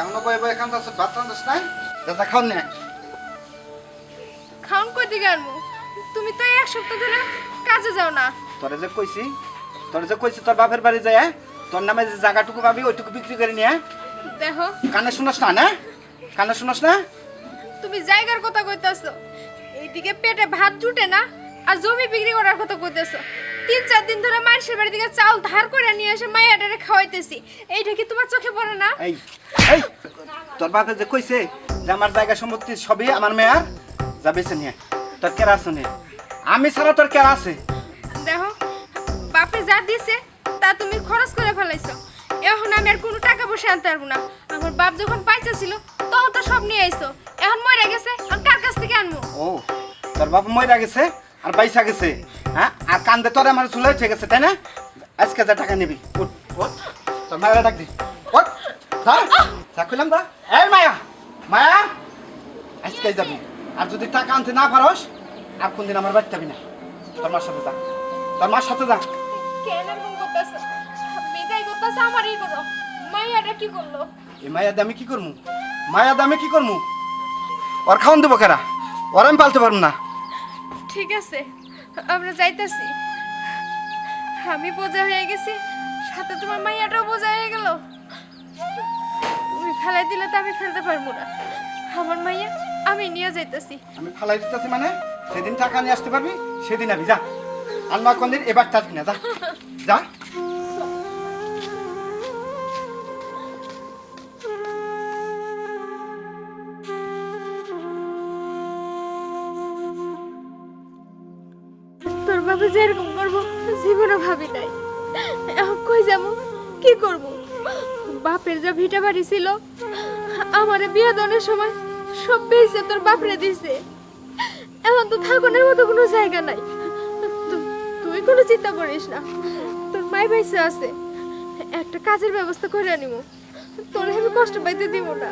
এখনও বয়ে বয়ে এখান আছে ভাত রান্ধাস নাই? দাদা নে। কই দিকে আনব? তুমি তো এক সপ্তাহ ধরে কাজে যাও না। তোরে যে কইছি তোরে যে কইছি তোর বাপের বাড়ি যায় হ্যাঁ? তোর নামে যে জায়গাটুকু পাবি ওইটুকু বিক্রি করে নিয়ে। দেখো। কানে শুনস না না? কানে শুনস না? তুমি জায়গার কথা কইতাছো। এইদিকে পেটে ভাত জুটে না? আর জমি বিক্রি করার কথা কইতেছো। তিন চার দিন ধরে মানুষের বাড়ি থেকে চাল ধার করে নিয়ে এসে মাইয়াটারে খাওয়াইতেছি। এইটা কি তোমার চোখে পড়ে না? এই এই তোর বাপে যে কইছে যে আমার জায়গা সম্পত্তি সবই আমার মেয়ার যা বেছে নিয়ে তোর কেরা আছে আমি ছাড়া তোর কেরা আছে? দেখো বাপে যা দিছে তা তুমি খরচ করে ফেলাইছো। এখন আমি আর কোনো টাকা পয়সা আনতে পারব না। আমার বাপ যখন পয়সা ছিল তখন তো সব নিয়ে আইছো। এখন মরে গেছে আর কার কাছ থেকে আনব? ও তোর বাপ মইরা গেছে? আর বাইসা গেছে হ্যাঁ? আর কান্দে তোর আমার চুলে উঠে গেছে তাই না? আজকে যা টাকা নিবি উঠ উঠ। তোর মায়ের ডাক দি। উঠ যা যা দা এই মায়া মায়া আজকে যাবি। আর যদি টাকা আনতে না পারস আর কোনদিন আমার বাড়িতে যাবি না। তোর মার সাথে যা। তোর মার সাথে যা। কেন এরকম করতেছো? বিদায় করতেছো আমারই করো মাইয়াটা কি করল? এই মায়া দামে কি করমু? মায়া দামে কি করমু? ওর খাওন দেবো কেরা? ওর আমি পালতে পারব না। ঠিক আছে, আমরা যাইতাছি। আমি বোঝা হয়ে গেছি, সাথে তোমার মাইয়াটাও বোঝা হয়ে গেল। তুমি ফেলাই দিলে তো আমি ফেলতে পারব না। আমার মাইয়া, আমি নিয়ে যাইতাছি। আমি ফালাই দিতেছি মানে? সেদিন টাকা নিয়ে আসতে পারবি, সেদিন আমি যা। আর নয় কোনদিন এবার থাকবি না যা। যা। যে এরকম করব জীবনে ভাবি নাই। কই যাব? কি করব? বাপের যা ভিটা বাড়ি ছিল, আমারে বিয়া সময় সব বেঁচে তোর বাপরে দিছে। এখন তো থাকুনের মতো কোনো জায়গা নাই। তুই কোনো চিন্তা করিস না। তোর মাই বাইসে আছে। একটা কাজের ব্যবস্থা করে আনিব তোর আমি কষ্ট পাইতে দিব না।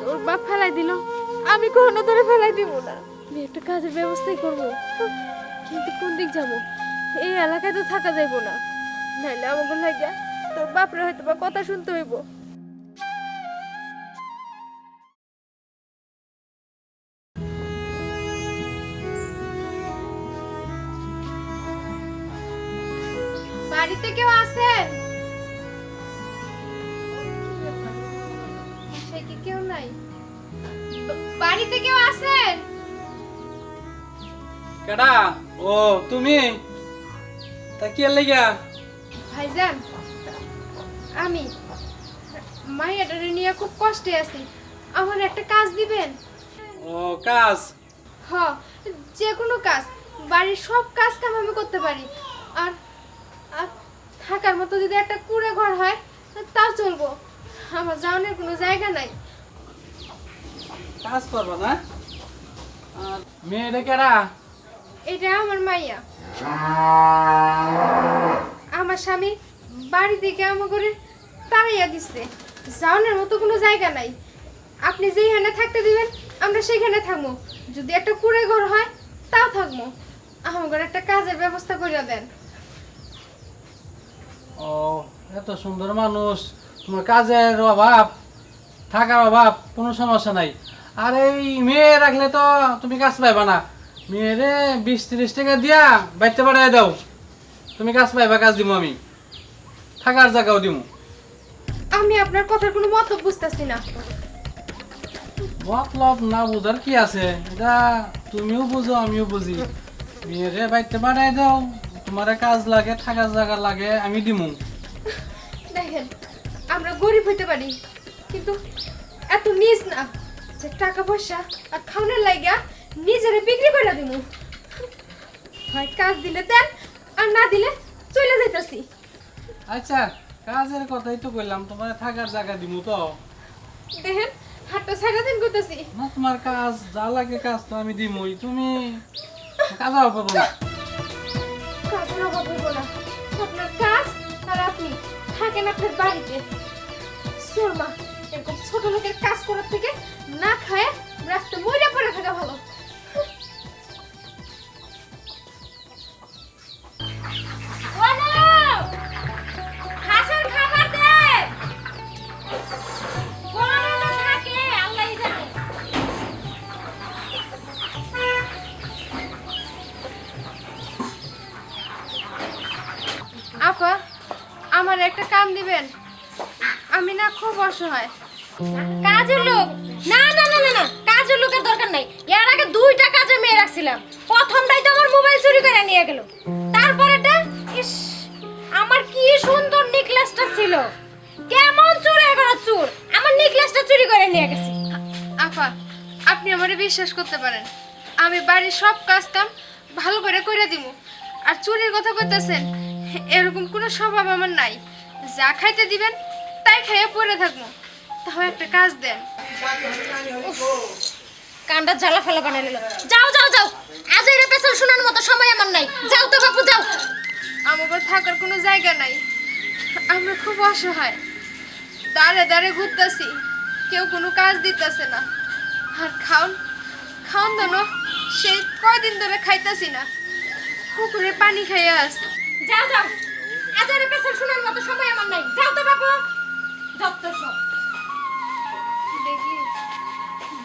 তোর বাপ ফেলাই দিল, আমি কখনো তোরে ফেলাই দিব না। আমি একটা কাজের ব্যবস্থাই করব। কিন্তু কোন দিক যাব? এই এলাকায় তো থাকা যাইব না। নাইলে আমাকে লাগিয়া তোর বাপরে হয়তো বা কথা শুনতে হইব। বাড়িতে কেউ আছেন? সে কি কেউ নাই? বাড়িতে কেউ আছেন? কেডা? ও তুমি? তা কি লেগা? ভাইজান আমি মাইয়াটারে নিয়ে খুব কষ্টে আছি। আমার একটা কাজ দিবেন? ও কাজ? হ যে কোনো কাজ। বাড়ির সব কাজ কাম আমি করতে পারি। আর আর থাকার মতো যদি একটা কুড়ে ঘর হয় তা চলবো। আমার যাওয়ানোর কোনো জায়গা নাই। কাজ করব না? মেয়েটা কেডা? এটা আমার মাইয়া। আমার স্বামী বাড়ি থেকে আমার করে তাড়াইয়া দিচ্ছে যাওয়ানোর মতো কোনো জায়গা নাই। আপনি যেখানে থাকতে দিবেন, আমরা সেখানে থাকব। যদি একটা কুড়ে ঘর হয়, তাও থাকব। আমার একটা কাজের ব্যবস্থা করিয়া দেন। ও, এত সুন্দর মানুষ। তোমার কাজের অভাব, থাকার অভাব, কোনো সমস্যা নাই। আর এই মেয়ে রাখলে তো তুমি কাজ পাইবা না। মেয়েরে বিশ তিরিশ টাকা দিয়া বাইতে বাড়াই দাও। তুমি কাজ পাইবা কাজ দিব আমি। থাকার জায়গাও দিব আমি আপনার কথার কোনো মতলব বুঝতেছি না। মতলব না বুঝার কি আছে? এটা তুমিও বুঝো আমিও বুঝি। মেয়েরে বাইতে বাড়াই দাও। তোমার কাজ লাগে থাকার জায়গা লাগে আমি দিমু। দেখেন আমরা গরিব হইতে পারি কিন্তু এত নিজ না যে টাকা পয়সা আর খাওয়ানোর লাইগা নিজেরে বিক্রি করে দিব হয় কাজ দিলে দেন আর না দিলে চলে যাইতাছি। আচ্ছা কাজের কথাই তো কইলাম তোমার থাকার জায়গা দিমু তো। দেখেন হাতটা দিন করতেছি না তোমার কাজ যা লাগে কাজ তো আমি দিমুই তুমি কাজ না। কাজের অভাব হইব না। আপনার কাজ আর আপনি থাকেন আপনার বাড়িতে। সুরমা এরকম ছোট লোকের কাজ করার থেকে না খায় রাস্তা মইরা পড়ে থাকা ভালো। আমার একটা কাম দিবেন। আমি না খুব অসহায়। কাজের লোক? না না না না না কাজের লোকের দরকার নাই। এর আগে দুইটা কাজে মেয়ে রাখছিলাম। প্রথমটাই তো আমার মোবাইল চুরি করে নিয়ে গেল। তারপরেটা ইস আমার কি সুন্দর নেকলেসটা ছিল। কেমন চুরি করা চুর। আমার নেকলেসটা চুরি করে নিয়ে গেছে। আপা আপনি আমারে বিশ্বাস করতে পারেন। আমি বাড়ির সব কাজ কাম ভালো করে করে দিব আর চুরির কথা কইতেছেন এরকম কোনো স্বভাব আমার নাই। যা খাইতে দিবেন, তাই খাইয়ে পড়ে থাকব। তাও একটা কাজ দেন। কানটা জ্বালা ফেলা বানাই নিল। যাও যাও যাও। আজ এর পেছল শোনার মতো সময় আমার নাই। যাও তো বাপু, যাও। আমাকে থাকার কোনো জায়গা নাই। আমরা খুব অসহায়। দাঁড়ে দাঁড়ে ঘুরতেছি। কেউ কোনো কাজ দিতেছে না। আর খাওন খাওন দানো সেই কয়দিন ধরে খাইতাছি না। পুকুরে পানি খাইয়া আসি মতো সময় আমার নাই। তো সব দেখি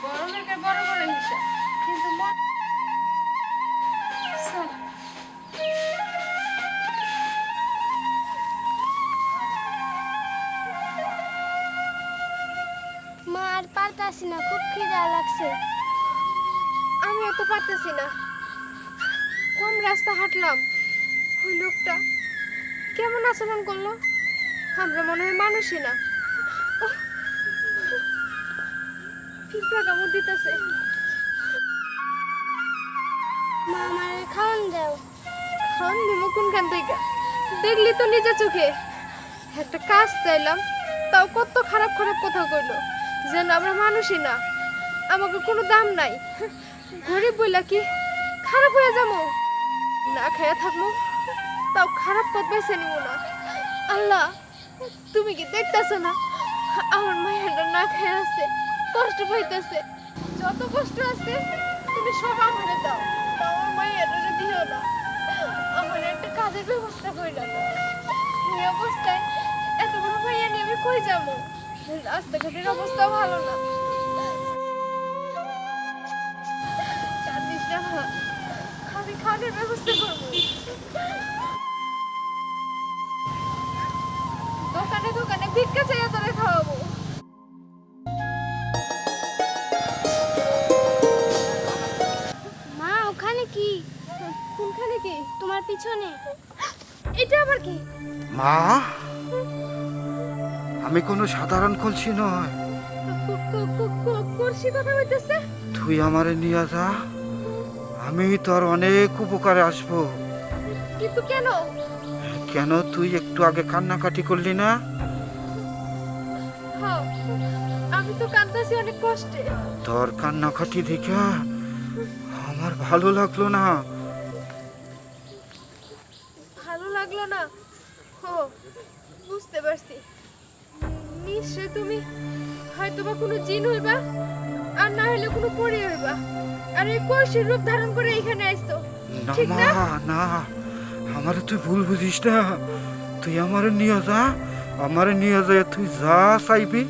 বড় বড় মা আর পারতাছি না, খুব খিদা লাগছে। আমি এত পারতেছি না। কম রাস্তা হাঁটলাম? ওই লোকটা কেমন আচরণ করল? আমরা মনে হয় মানুষই না। পিঁপড়া কামড় দিতেছে? মা আমার খাওয়ান দাও। খান নিমো কোনখান থেকে? দেখলি তো নিজে চোখে। একটা কাজ চাইলাম, তাও কত খারাপ খারাপ কথা কইলো। যেন আমরা মানুষই না, আমাকে কোনো দাম নাই। গরিব বইলা কি খারাপ হয়ে যাব? না খেয়ে থাকব? তাও খারাপ পথ বেছে নিব না। আল্লাহ, তুমি কি দেখতেছো না? আমার মায়েরটা না খেয়ে আছে, কষ্ট পাইতেছে। যত কষ্ট আছে, তুমি সব আমারে দাও। আমার মায়েরটা দিও না। আমার একটা কাজের ব্যবস্থা কইলা না এই অবস্থায় এত বড় ভাইয়া নিয়ে আমি কই যাব? রাস্তাঘাটের অবস্থা ভালো না। পিছনে। এটা আবার কি? মা আমি কোনো সাধারণ কলসি নয়। কলসি কথা হইতেছে তুই আমারে নিয়ে যা আমি তোর অনেক উপকারে আসব। কিন্তু কেন? কেন তুই একটু আগে কান্নাকাটি করলি না? আমি তো কাঁদতেছি অনেক কষ্টে। তোর কান্নাকাটি দেখে আমার ভালো লাগল না। না। ও বুঝতে পারছি। নিশ্চয় তুমি হয়তো বা কোনো জিন হইবা আর না হলে কোনো পরি হইবা। আর এই কলসির রূপ ধারণ করে এখানে আইছো ঠিক না? না আমারে তুই ভুল বুঝিস না। তুই আমারে নিয়ে যা আমারে নিয়ে যা তুই যা চাইবি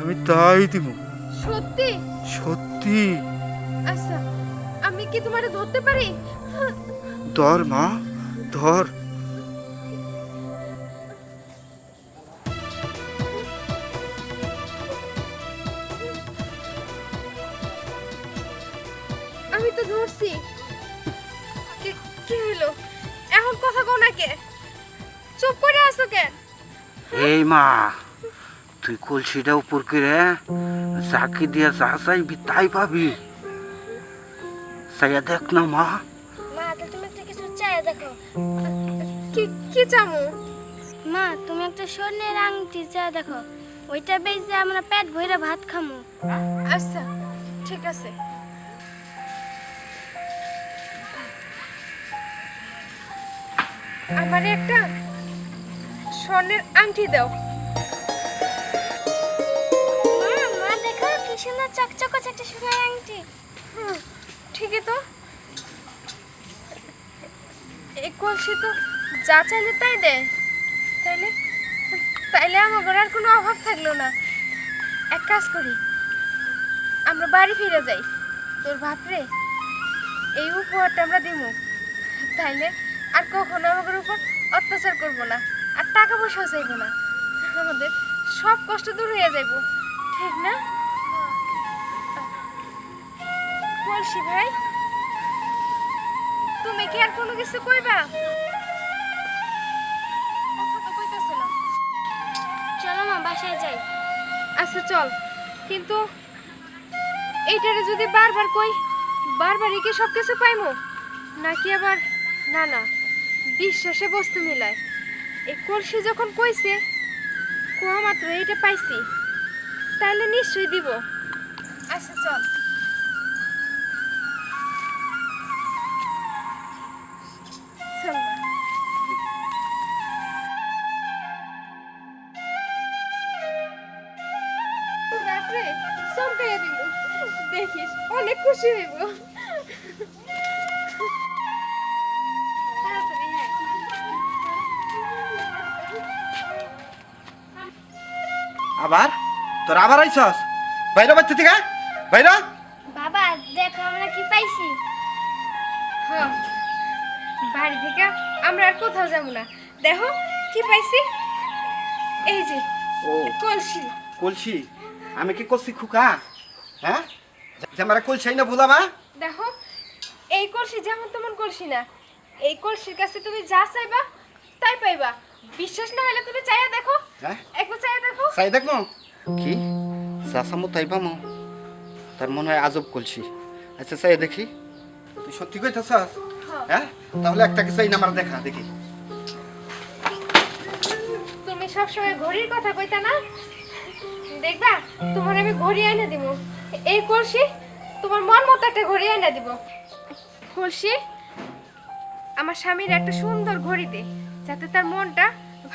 আমি তাই দিব। সত্যি? সত্যি। আচ্ছা আমি কি তোমারে ধরতে পারি? ধর মা ধর। ধরছি কি- কি হইল? এখন কথা কও না কে? চুপ করে আছো কেন? এই মা তুই কলসিটা উপর করে যাকে দিয়ে যা চাইবি তাই পাবি। চাইয়া দেখ না মা। মা তো তুমি একটা কিছু চাই দেখো। কি কি চামু? মা তুমি একটা স্বর্ণের আংটি চা দেখো। ওইটা বেচে আমরা পেট ভরে ভাত খামু। আচ্ছা ঠিক আছে। আমার একটা স্বর্ণের আংটি দাও। মা মা দেখো কি সুন্দর চকচক করছে একটা সোনার আংটি। হুম, ঠিকই তো। এই কলসি তো যা চাইলে তাই দেয়। তাইলে তাইলে আমার আর কোনো অভাব থাকল না। এক কাজ করি আমরা বাড়ি ফিরে যাই। তোর বাপরে এই উপহারটা আমরা দিব তাইলে আর কখনো আমাদের উপর অত্যাচার করব না আর টাকা পয়সাও চাইব না। আমাদের সব কষ্ট দূর হয়ে যাইব। ঠিক না? বলছি ভাই তুমি কি আর কোনো কিছু কইবা? চলো মা বাসায় যাই। আচ্ছা চল। কিন্তু এইটারে যদি বারবার কই বারবারই কি সব কিছু পাইমো? নাকি আবার না না? বিশ্বাসে বস্তু মিলায়। এই কলসি যখন কইছে, কোয়া মাত্র এটা পাইছি, তাইলে নিশ্চয়ই দিব। আচ্ছা চল। দেখিস, অনেক খুশি হইব। তোর আবার আইছস? বাইরে বাচ্চা থেকে? বাইরে? বাবা দেখো আমরা কি পাইছি। হ্যাঁ বাড়ি থেকে আমরা আর কোথাও যাব না। দেখো কি পাইছি? এই যে ও। কলসি। কলসি? আমি কি করছি খুকা? হ্যাঁ? যে আমার কলসাই না ভুলামা দেখো এই কলসি যেমন তেমন কলসি না। এই কলসির কাছে তুমি যা চাইবা তাই পাইবা। বিশ্বাস না হলে তুমি চাইয়া দেখো। হ্যাঁ? একবার চাইয়া দেখো। চাই দেখমো কি? চাষামো তাই পামো তার মনে হয় আজব কলসি। আচ্ছা চাই দেখি। তুই সত্যি কইতেছস? হ্যাঁ। তাহলে একটা কিছু নাম্বার দেখা দেখি। তুমি সবসময় ঘড়ির কথা কইতা না? দেখবা তোমার আমি ঘড়ি এনে দিব এই কলসি তোমার মন মতো একটা ঘড়ি এনে দিব। কলসি আমার স্বামীর একটা সুন্দর ঘড়ি দে যাতে তার মনটা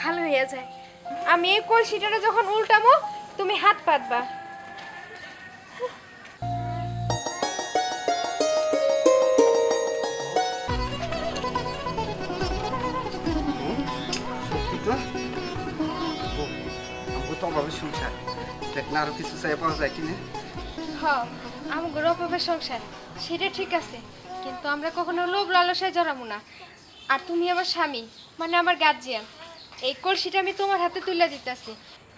ভালো হয়ে যায়। আমি এই কলসিটারে যখন উল্টাবো তুমি হাত পাতবা সত্যি তো? ও, অভাবে সংসার। দেখ না আরও কিছু চাই পাওয়া যায় কিনা? হ্যাঁ আমার অভাবের সংসার সেটা ঠিক আছে কিন্তু আমরা কখনো লোভ লালসায় জড়াবো না। আর তুমি আমার স্বামী মানে আমার গার্জিয়ান এই কলসিটা আমি তোমার হাতে তুলে দিতেছি।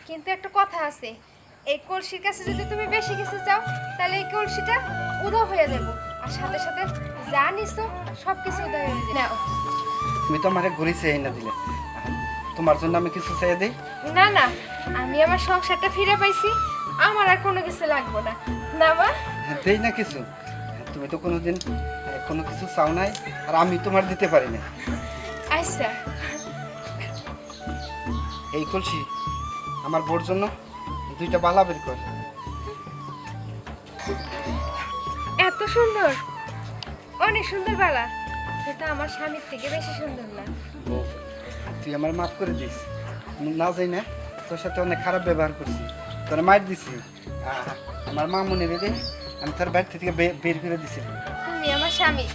কিন্তু একটা কথা আছে এই কলসির কাছে যদি তুমি বেশি কিছু চাও তাহলে এই কলসিটা উদা হয়ে যাব। আর সাথে সাথে যা নিছো সব কিছু উদা হয়ে যাবে। নাও। তুমি তো আমার ঘুরি চাই না দিলে। তোমার জন্য আমি কিছু চাই দিই? না না আমি আমার সংসারটা ফিরে পাইছি আমার আর কোনো কিছু লাগবে না। না মা? হ্যাঁ, দেই না কিছু। তুমি তো কোনোদিন কোনো কিছু চাও নাই আর আমি তোমার দিতে পারি না আচ্ছা। এই কলসি আমার বোর জন্য দুইটা বালা বের কর। এত সুন্দর। অনেক সুন্দর বালা। সেটা আমার স্বামীর থেকে বেশি সুন্দর না। ও, তুই আমার মাফ করে দিস। না যাই না তোর সাথে অনেক খারাপ ব্যবহার করছি। তোর মার দিছি। আমার মা মনে রেখে আমি তোর বাড়ি থেকে বের করে দিছি। তুমি আমার স্বামী।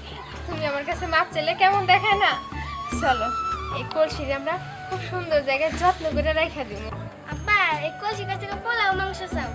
তুমি আমার কাছে মাপ চাইলে কেমন দেখায় না? চলো এই কলসির আমরা খুব সুন্দর জায়গায় যত্ন করে রেখে দিব। আব্বা এই কলসি কাছে পোলাও মাংস চাও